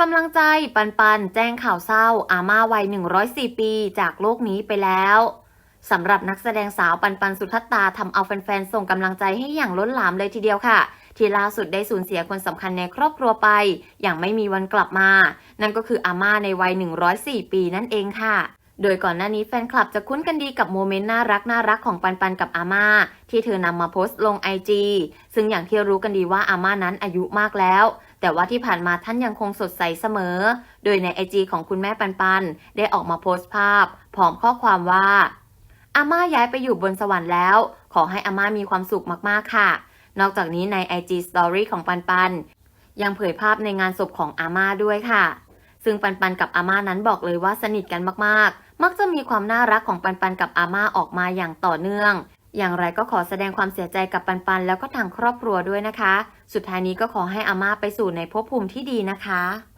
กำลังใจปันปันแจ้งข่าวเศร้า อาม่าวัย 104 ปี จากโลกนี้ไปแล้วสำหรับนักแสดงสาวปันปันสุทัตตาทำเอาแฟนๆ ส่งกำลังใจให้อย่างล้นหลามเลยทีเดียวค่ะ ที่ล่าสุดได้สูญเสียคนสำคัญในครอบครัวไป อย่างไม่มีวันกลับมา นั่นก็คืออาม่าในวัย 104 ปีนั่นเองค่ะ โดยก่อนหน้านี้แฟนคลับจะคุ้นกันดีกับโมเมนต์น่ารักน่ารักของปันปันกับอาม่าที่เธอนำมาโพสต์ลงไอจีซึ่งอย่างที่รู้กันดีว่าอาม่านั้นอายุมากแล้ว แต่ว่าที่ผ่านมาท่านยังคงสดใสเสมอ โดยในไอจีของคุณแม่ปันปันได้ออกมาโพสต์ภาพ พร้อมข้อความว่า อาม่าย้ายไปอยู่บนสวรรค์แล้ว ขอให้อาม่ามีความสุขมากๆค่ะ นอกจากนี้ใน IG Story ของปันปัน ยังเผยภาพในงานศพของอาม่าด้วยค่ะ ซึ่งปันปันกับอาม่านั้นบอกเลยว่าสนิทกันมากๆ มักจะมีความน่ารักของปันปันกับอาม่าออกมาอย่างต่อเนื่อง อย่างไรก็ขอแสดงความเสียใจกับปันปันแล้วก็ทางครอบครัวด้วยนะคะ สุดท้ายนี้ก็ขอให้อาม่าไปสู่ในภพภูมิที่ดีนะคะ